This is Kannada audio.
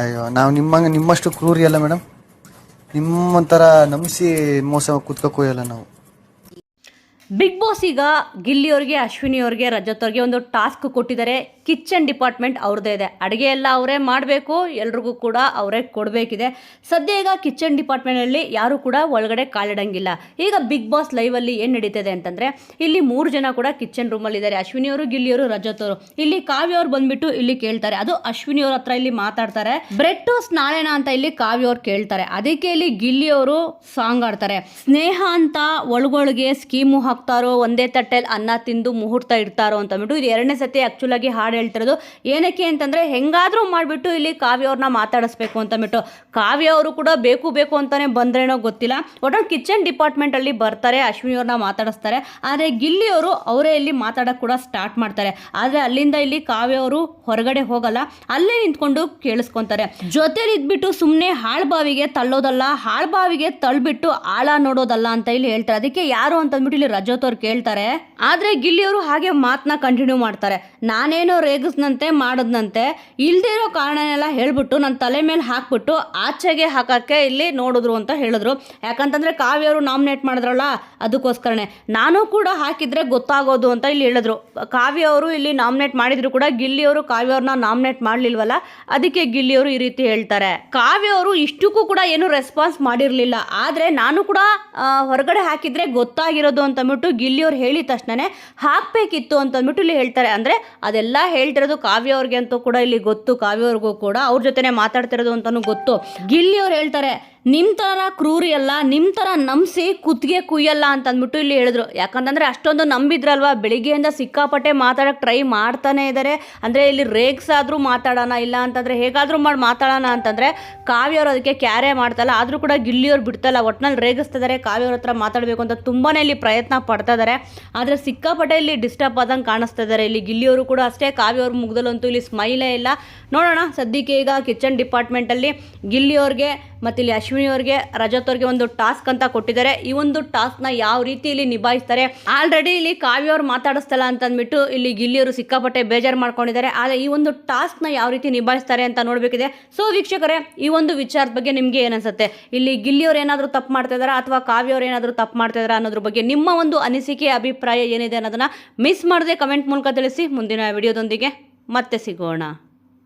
ಅಯ್ಯೋ ನಾವು ನಿಮ್ಮಂಗೆ ನಿಮ್ಮಷ್ಟು ಕ್ರೂರಿ ಅಲ್ಲ ಮೇಡಮ್. ನಿಮ್ಮಂತರ ನಂಬಿಸಿ ಮೋಸ ಕೂತ್ಕೋಯಲ್ಲ ನಾವು. ಬಿಗ್ ಬಾಸ್ ಈಗ ಗಿಲ್ಲಿಯವ್ರಿಗೆ, ಅಶ್ವಿನಿ ಅವ್ರಿಗೆ, ರಜತ್ ಅವ್ರಿಗೆ ಒಂದು ಟಾಸ್ಕ್ ಕೊಟ್ಟಿದ್ದಾರೆ. ಕಿಚನ್ ಡಿಪಾರ್ಟ್ಮೆಂಟ್ ಅವ್ರದ್ದೇ ಇದೆ. ಅಡುಗೆ ಎಲ್ಲ ಅವರೇ ಮಾಡಬೇಕು, ಎಲ್ರಿಗೂ ಕೂಡ ಅವರೇ ಕೊಡಬೇಕಿದೆ. ಸದ್ಯ ಈಗ ಕಿಚನ್ ಡಿಪಾರ್ಟ್ಮೆಂಟಲ್ಲಿ ಯಾರು ಕೂಡ ಒಳಗಡೆ ಕಾಲಿಡಂಗಿಲ್ಲ. ಈಗ ಬಿಗ್ ಬಾಸ್ ಲೈವಲ್ಲಿ ಏನು ನಡೀತಿದೆ ಅಂತಂದರೆ, ಇಲ್ಲಿ ಮೂರು ಜನ ಕೂಡ ಕಿಚನ್ ರೂಮಲ್ಲಿದ್ದಾರೆ ಅಶ್ವಿನಿ ಅವರು ಗಿಲ್ಲಿಯವರು ರಜತ್ ಅವರು. ಇಲ್ಲಿ ಕಾವ್ಯ ಅವ್ರು ಬಂದ್ಬಿಟ್ಟು ಇಲ್ಲಿ ಕೇಳ್ತಾರೆ. ಅದು ಅಶ್ವಿನಿ ಅವ್ರ ಹತ್ರ ಇಲ್ಲಿ ಮಾತಾಡ್ತಾರೆ. ಬ್ರೆಡ್ ಟೋಸ್ ನಾಳೆನಾ ಅಂತ ಇಲ್ಲಿ ಕಾವ್ಯ ಅವ್ರು ಕೇಳ್ತಾರೆ. ಅದಕ್ಕೆ ಇಲ್ಲಿ ಗಿಲ್ಲಿಯವರು ಸಾಂಗ್ ಆಡ್ತಾರೆ ಸ್ನೇಹ ಅಂತ ಒಳಗೊಳಗೆ ಸ್ಕೀಮು ಹಾಕ್ತಾರೋ ಒಂದೇ ತಟ್ಟೆಯಲ್ಲಿ ಅನ್ನ ತಿಂದು ಮುಹೂರ್ತ ಇಡ್ತಾರೋ ಅಂತ ಅಂದ್ಬಿಟ್ಟು ಇದು ಎರಡನೇ ಸತಿ ಆ್ಯಕ್ಚುಲ್ ಆಗಿ ಹಾಡು ಹೇಳ್ತಿರೋದು. ಏನಕ್ಕೆ ಅಂತಂದ್ರೆ, ಹೆಂಗಾದರೂ ಮಾಡಿಬಿಟ್ಟು ಇಲ್ಲಿ ಕಾವ್ಯ ಅವ್ರನ್ನ ಮಾತಾಡಿಸ್ಬೇಕು ಅಂತ ಅಂದ್ಬಿಟ್ಟು. ಕಾವ್ಯ ಅವರು ಕೂಡ ಬೇಕು ಬೇಕು ಅಂತಾನೆ ಬಂದ್ರೇನೋ ಗೊತ್ತಿಲ್ಲ. ಒಟ್ಟು ಕಿಚನ್ ಡಿಪಾರ್ಟ್ಮೆಂಟ್ ಅಲ್ಲಿ ಬರ್ತಾರೆ, ಅಶ್ವಿನಿ ಅವ್ರನ್ನ ಮಾತಾಡಿಸ್ತಾರೆ. ಆದರೆ ಗಿಲ್ಲಿಯವರು ಅವರೇ ಇಲ್ಲಿ ಮಾತಾಡೋಕೆ ಕೂಡ ಸ್ಟಾರ್ಟ್ ಮಾಡ್ತಾರೆ. ಆದರೆ ಅಲ್ಲಿಂದ ಇಲ್ಲಿ ಕಾವ್ಯ ಅವರು ಹೊರಗಡೆ ಹೋಗಲ್ಲ. ಅಲ್ಲೇ ನಿಂತ್ಕೊಂಡು ಕೇಳಿಸ್ಕೊಂತಾರೆ. ಜೊತೆಲಿ ಇದ್ಬಿಟ್ಟು ಸುಮ್ಮನೆ ಹಾಳ್ಬಾವಿಗೆ ತಳ್ಳೋದಲ್ಲ ಹಾಳ್ಬಾವಿಗೆ ತಳ್ಬಿಟ್ಟು ಆಳ ನೋಡೋದಲ್ಲ ಅಂತ ಇಲ್ಲಿ ಹೇಳ್ತಾರೆ. ಅದಕ್ಕೆ ಯಾರು ಅಂತ ಅಂದ್ಬಿಟ್ಟು ಇಲ್ಲಿ ರಜತ್ ಅವ್ರು ಕೇಳ್ತಾರೆ, ಆದ್ರೆ ಗಿಲ್ಲಿಯವರು ಹಾಗೆ ಮಾತನ್ನ ಕಂಟಿನ್ಯೂ ಮಾಡ್ತಾರೆ. ನಾನೇನೋ ರೇಗಿಸ್ನಂತೆ ಮಾಡದ್ನಂತೆ, ಇಲ್ದೇ ಇರೋ ಕಾರಣನೆಲ್ಲ ಹೇಳ್ಬಿಟ್ಟು ನನ್ನ ತಲೆ ಮೇಲೆ ಹಾಕ್ಬಿಟ್ಟು ಆಚೆಗೆ ಹಾಕಕ್ಕೆ ಇಲ್ಲಿ ನೋಡಿದ್ರು ಅಂತ ಹೇಳಿದ್ರು. ಯಾಕಂತಂದ್ರೆ ಕಾವ್ಯ ಅವರು ನಾಮಿನೇಟ್ ಮಾಡಿದ್ರಲ್ಲ, ಅದಕ್ಕೋಸ್ಕರನೇ. ನಾನು ಕೂಡ ಹಾಕಿದ್ರೆ ಗೊತ್ತಾಗೋದು ಅಂತ ಇಲ್ಲಿ ಹೇಳಿದ್ರು. ಕಾವ್ಯ ಅವರು ಇಲ್ಲಿ ನಾಮಿನೇಟ್ ಮಾಡಿದ್ರು ಕೂಡ ಗಿಲ್ಲಿಯವರು ಕಾವ್ಯ ಅವ್ರನ್ನ ನಾಮಿನೇಟ್ ಮಾಡಲಿಲ್ವಲ್ಲ, ಅದಕ್ಕೆ ಗಿಲ್ಲಿಯವರು ಈ ರೀತಿ ಹೇಳ್ತಾರೆ. ಕಾವ್ಯ ಅವರು ಇಷ್ಟಕ್ಕೂ ಕೂಡ ಏನು ರೆಸ್ಪಾನ್ಸ್ ಮಾಡಿರಲಿಲ್ಲ. ಆದರೆ ನಾನು ಕೂಡ ಹೊರಗಡೆ ಹಾಕಿದ್ರೆ ಗೊತ್ತಾಗಿರೋದು ಅಂತ ಅಂದ್ಬಿಟ್ಟು ಗಿಲ್ಲಿಯವ್ರು ಹೇಳಿದ ತಕ್ಷಣನೇ ಹಾಕಬೇಕಿತ್ತು ಅಂತ ಅಂದ್ಬಿಟ್ಟು ಇಲ್ಲಿ ಹೇಳ್ತಾರೆ. ಅಂದರೆ ಅದೆಲ್ಲ ಹೇಳ್ತಿರೋದು ಕಾವ್ಯ ಅವ್ರಿಗೆ ಅಂತೂ ಕೂಡ ಇಲ್ಲಿ ಗೊತ್ತು. ಕಾವ್ಯ ಅವ್ರಿಗೂ ಕೂಡ ಅವ್ರ ಜೊತೆನೇ ಮಾತಾಡ್ತಿರೋದು ಅಂತಲೂ ಗೊತ್ತು. ಗಿಲ್ಲಿಯವ್ರು ಹೇಳ್ತಾರೆ ನಿಮ್ಮ ಥರ ಕ್ರೂರಿ ಅಲ್ಲ ನಿಮ್ಮ ಥರ ನಂಬಿಸಿ ಕುತ್ತಿಗೆ ಕುಯ್ಯಲ್ಲ ಅಂತ ಅಂದ್ಬಿಟ್ಟು ಇಲ್ಲಿ ಹೇಳಿದ್ರು. ಯಾಕಂತಂದರೆ ಅಷ್ಟೊಂದು ನಂಬಿದ್ರಲ್ವಾ? ಬೆಳಿಗ್ಗೆಯಿಂದ ಸಿಕ್ಕಾಪಟ್ಟೆ ಮಾತಾಡೋಕೆ ಟ್ರೈ ಮಾಡ್ತಾನೆ ಇದ್ದಾರೆ ಅಂದರೆ ಇಲ್ಲಿ ರೇಗ್ಸಾದ್ರೂ ಮಾತಾಡೋಣ, ಇಲ್ಲ ಅಂತಂದರೆ ಹೇಗಾದರೂ ಮಾಡಿ, ಮಾತಾಡೋಣ ಅಂತಂದರೆ ಕಾವ್ಯವ್ರು ಅದಕ್ಕೆ ಕ್ಯಾರೆ ಮಾಡ್ತಲ್ಲ, ಆದರೂ ಕೂಡ ಗಿಲ್ಲಿಯವ್ರು ಬಿಡ್ತಲ್ಲ, ಒಟ್ನಲ್ಲಿ ರೇಗಿಸ್ತಿದ್ದಾರೆ ಕಾವ್ಯವ್ರ ಹತ್ರ ಮಾತಾಡಬೇಕು ಅಂತ ತುಂಬಾ ಇಲ್ಲಿ ಪ್ರಯತ್ನ ಪಡ್ತಾ ಇದ್ದಾರೆ ಆದರೆ ಸಿಕ್ಕಾಪಟ್ಟೆ ಇಲ್ಲಿ ಡಿಸ್ಟರ್ಬ್ ಆದಂಗೆ ಕಾಣಿಸ್ತಾ ಇದಾರೆ. ಇಲ್ಲಿ ಗಿಲ್ಲಿಯವರು ಕೂಡ ಅಷ್ಟೇ ಕಾವ್ಯವ್ರ ಮುಗ್ದಲ್ಲಂತೂ ಇಲ್ಲಿ ಸ್ಮೈಲೇ ಇಲ್ಲ. ನೋಡೋಣ, ಸದ್ಯಕ್ಕೆ ಈಗ ಕಿಚನ್ ಡಿಪಾರ್ಟ್ಮೆಂಟಲ್ಲಿ ಗಿಲ್ಲಿಯವ್ರಿಗೆ ಮತ್ತು ಇಲ್ಲಿ ಅಶ್ವಿನಿ ಅವ್ರಿಗೆ ರಜತ್ ಅವ್ರಿಗೆ ಒಂದು ಟಾಸ್ಕ್ ಅಂತ ಕೊಟ್ಟಿದ್ದಾರೆ. ಈ ಒಂದು ಟಾಸ್ಕ್ನ ಯಾವ ರೀತಿ ಇಲ್ಲಿ ನಿಭಾಯಿಸ್ತಾರೆ? ಆಲ್ರೆಡಿ ಇಲ್ಲಿ ಕಾವ್ಯ ಅವ್ರು ಮಾತಾಡಿಸ್ತಲ್ಲ ಅಂತ ಅಂದ್ಬಿಟ್ಟು ಇಲ್ಲಿ ಗಿಲ್ಲಿಯವರು ಸಿಕ್ಕಾಪಟ್ಟೆ ಬೇಜಾರು ಮಾಡ್ಕೊಂಡಿದ್ದಾರೆ. ಆದರೆ ಈ ಒಂದು ಟಾಸ್ಕ್ನ ಯಾವ ರೀತಿ ನಿಭಾಯಿಸ್ತಾರೆ ಅಂತ ನೋಡಬೇಕಿದೆ. ಸೊ ವೀಕ್ಷಕರೇ, ಈ ಒಂದು ವಿಚಾರದ ಬಗ್ಗೆ ನಿಮಗೆ ಏನನ್ಸುತ್ತೆ ಇಲ್ಲಿ ಗಿಲ್ಲಿಯವ್ರು ಏನಾದರೂ ತಪ್ಪು ಮಾಡ್ತಾ ಅಥವಾ ಕಾವ್ಯ ಅವ್ರು ಏನಾದರೂ ತಪ್ಪು ಮಾಡ್ತಾ ಅನ್ನೋದ್ರ ಬಗ್ಗೆ ನಿಮ್ಮ ಒಂದು ಅನಿಸಿಕೆ, ಅಭಿಪ್ರಾಯ ಏನಿದೆ ಅನ್ನೋದನ್ನ ಮಿಸ್ ಮಾಡದೆ ಕಮೆಂಟ್ ಮೂಲಕ ತಿಳಿಸಿ. ಮುಂದಿನ ವಿಡಿಯೋದೊಂದಿಗೆ ಮತ್ತೆ ಸಿಗೋಣ.